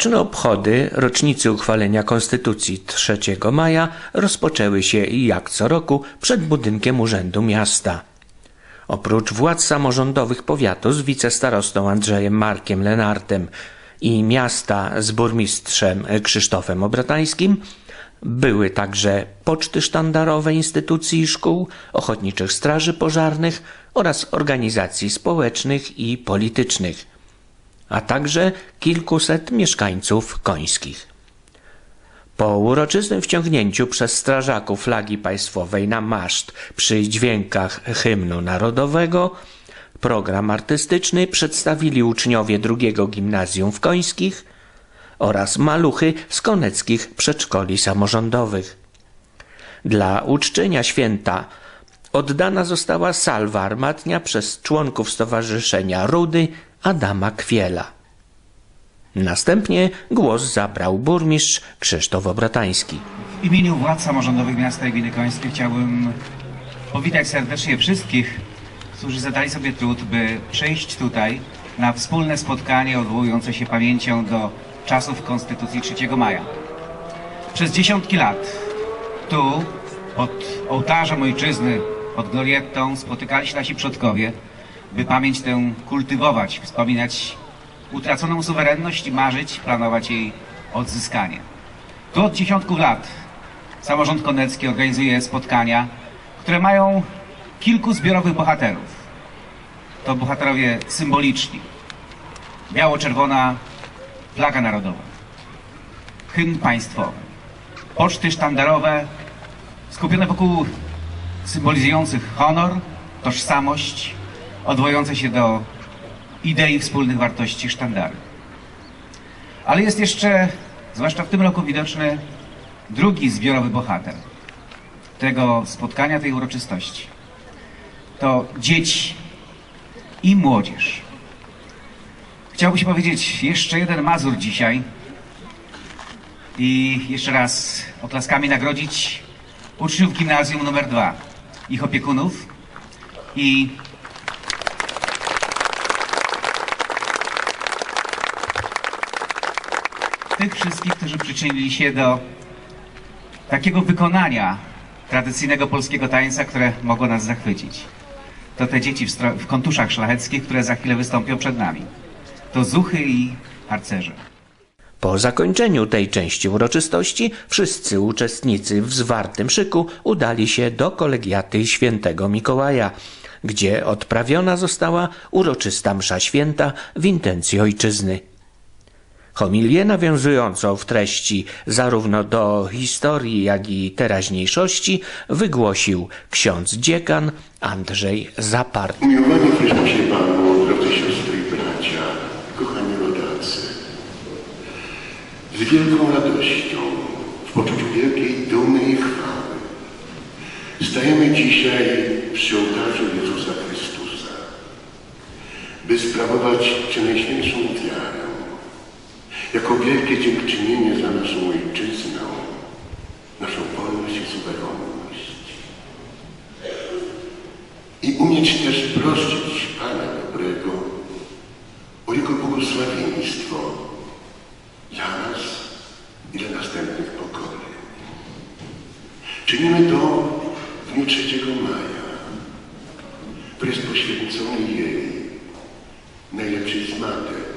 Tegoroczne obchody rocznicy uchwalenia Konstytucji 3 maja rozpoczęły się jak co roku przed budynkiem Urzędu Miasta. Oprócz władz samorządowych powiatu z wicestarostą Andrzejem Markiem Lenartem i miasta z burmistrzem Krzysztofem Obratańskim, były także poczty sztandarowe instytucji i szkół, ochotniczych straży pożarnych oraz organizacji społecznych i politycznych, a także kilkuset mieszkańców końskich. Po uroczystym wciągnięciu przez strażaków flagi państwowej na maszt przy dźwiękach hymnu narodowego program artystyczny przedstawili uczniowie drugiego gimnazjum w Końskich oraz maluchy z koneckich przedszkoli samorządowych. Dla uczczenia święta oddana została salwa armatnia przez członków Stowarzyszenia Rudy Adama Kwiela. Następnie głos zabrał burmistrz Krzysztof Obratański. W imieniu władz samorządowych miasta i gminy Końskie chciałbym powitać serdecznie wszystkich, którzy zadali sobie trud, by przyjść tutaj na wspólne spotkanie odwołujące się pamięcią do czasów Konstytucji 3 maja. Przez dziesiątki lat tu, pod ołtarzem ojczyzny, pod gloriettą spotykali się nasi przodkowie, by pamięć tę kultywować, wspominać utraconą suwerenność i marzyć, planować jej odzyskanie. Tu od dziesiątków lat samorząd konecki organizuje spotkania, które mają kilku zbiorowych bohaterów. To bohaterowie symboliczni. Biało-czerwona flaga narodowa, hymn państwowy, poczty sztandarowe skupione wokół symbolizujących honor, tożsamość, odwołujące się do idei wspólnych wartości sztandary. Ale jest jeszcze, zwłaszcza w tym roku, widoczny drugi zbiorowy bohater tego spotkania, tej uroczystości. To dzieci i młodzież. Chciałbym się powiedzieć jeszcze jeden Mazur dzisiaj i jeszcze raz oklaskami nagrodzić uczniów gimnazjum numer dwa, ich opiekunów i tych wszystkich, którzy przyczynili się do takiego wykonania tradycyjnego polskiego tańca, które mogło nas zachwycić. To te dzieci w, w kontuszach szlacheckich, które za chwilę wystąpią przed nami. To zuchy i harcerze. Po zakończeniu tej części uroczystości wszyscy uczestnicy w zwartym szyku udali się do kolegiaty świętego Mikołaja, gdzie odprawiona została uroczysta msza święta w intencji ojczyzny. Homilię nawiązującą w treści zarówno do historii, jak i teraźniejszości wygłosił ksiądz dziekan Andrzej Zapart. Umiłowani się Panu, drodzy siostry i bracia, kochani rodacy. Z wielką radością, w poczuciu wielkiej dumy i chwały, stajemy dzisiaj przy ołtarzu Jezusa Chrystusa, by sprawować czy najświętszą wiarę, jako wielkie dziękczynienie za naszą ojczyznę, naszą wolność i suwerenność i umieć też prosić Pana Dobrego o Jego błogosławieństwo dla nas i dla następnych pokoleń. Czynimy to w dniu 3 maja, który jest poświęcony jej, najlepszej z matek,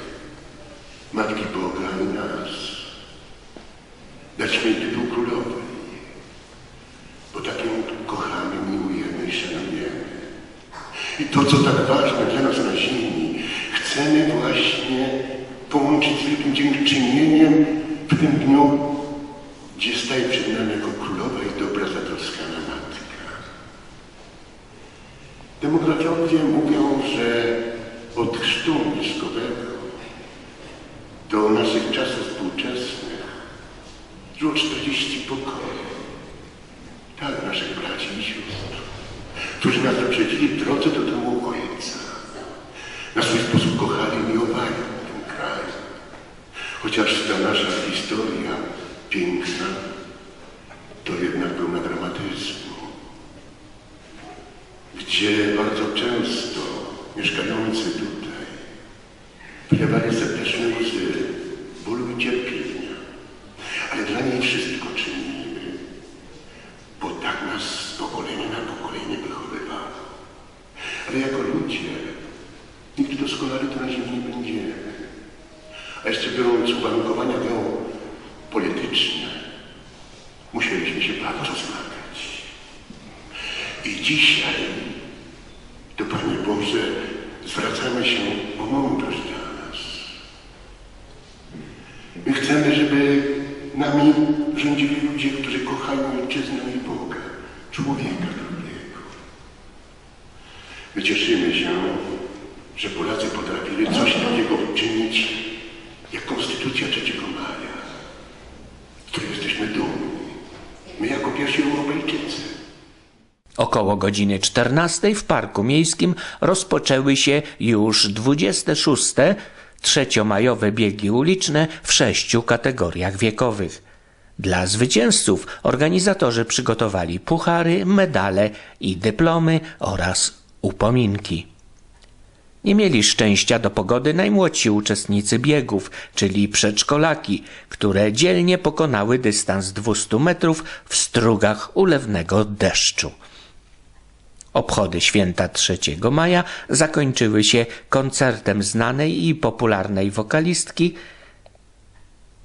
Matki Boga i nas. Dać mi tytuł królowej, bo takim kochamy, miłujemy i szanujemy. I to, co tak ważne dla nas na ziemi, chcemy właśnie połączyć z wielkim dziękczynieniem w tym dniu, gdzie staje przed nami jako królowa i dobra zatroskana matka. Demografowie mówią, że od chrztu mieszkowego do naszych czasów współczesnych było 40 pokoleń. Tak, naszych braci i sióstr, którzy nas zaprzedzili w drodze do domu Ojca. Na swój sposób kochali i miłowali ten kraj. Chociaż ta nasza historia piękna, to jednak pełna dramatyzmu. Gdzie bardzo często mieszkający tutaj wydaje serdecznej łzy, bólu i cierpienia, ale dla niej wszystko czynimy, bo tak nas z pokolenia na pokolenie wychowywało. Ale jako ludzie nigdy doskonale to na ziemi nie będziemy. A jeszcze biorąc uwarunkowania geopolityczne, nami rządzili ludzie, którzy kochają Ojczyznę i Boga, człowieka drugiego. My cieszymy się, że Polacy potrafili coś takiego uczynić, jak Konstytucja 3 maja, z której jesteśmy dumni. My jako pierwsi Europejczycy. Około godziny 14 w Parku Miejskim rozpoczęły się już 26. trzeciomajowe biegi uliczne w sześciu kategoriach wiekowych. Dla zwycięzców organizatorzy przygotowali puchary, medale i dyplomy oraz upominki. Nie mieli szczęścia do pogody najmłodsi uczestnicy biegów, czyli przedszkolaki, które dzielnie pokonały dystans 200 metrów w strugach ulewnego deszczu. Obchody święta 3 maja zakończyły się koncertem znanej i popularnej wokalistki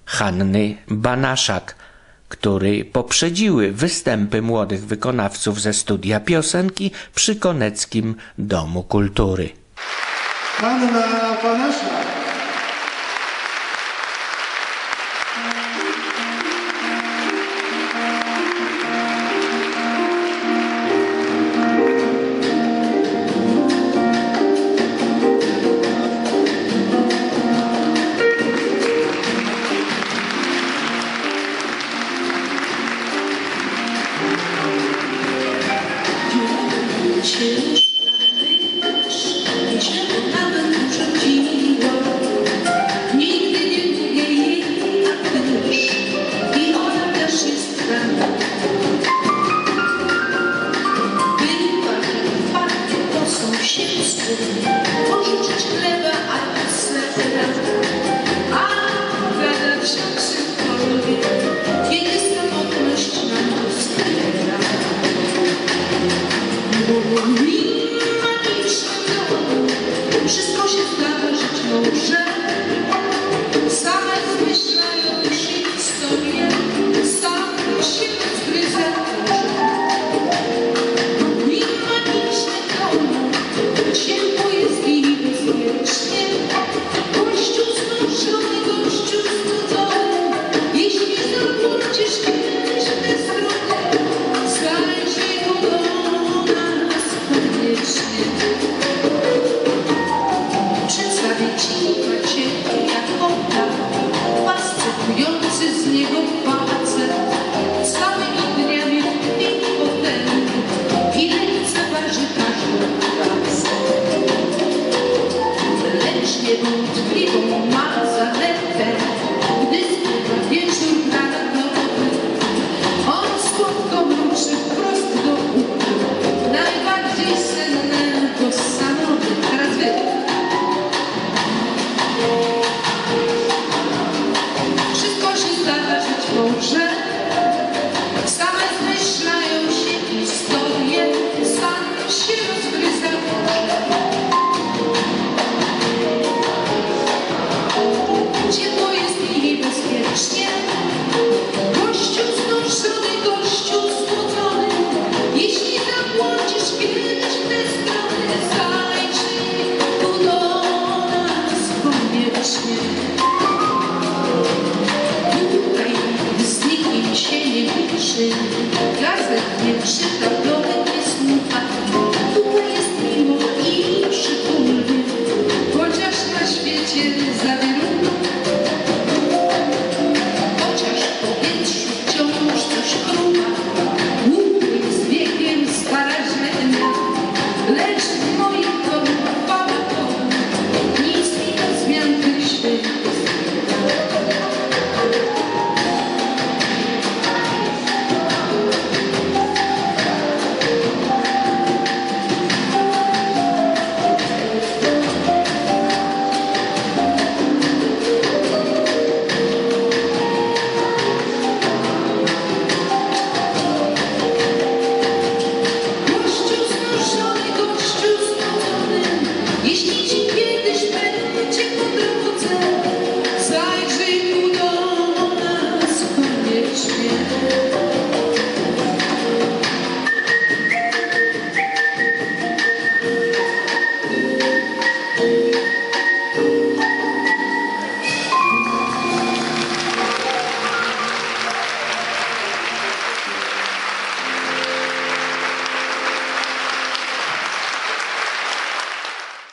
Hanny Banaszak, który poprzedziły występy młodych wykonawców ze studia piosenki przy Koneckim Domu Kultury. Hanna Panasza. gazet nie przytopiony nie słucha. Duma jest mimo i przytulny, chociaż na świecie zawiruje. Chociaż w powietrzu wciąż coś krucha, łupy z wiekiem lecz w moim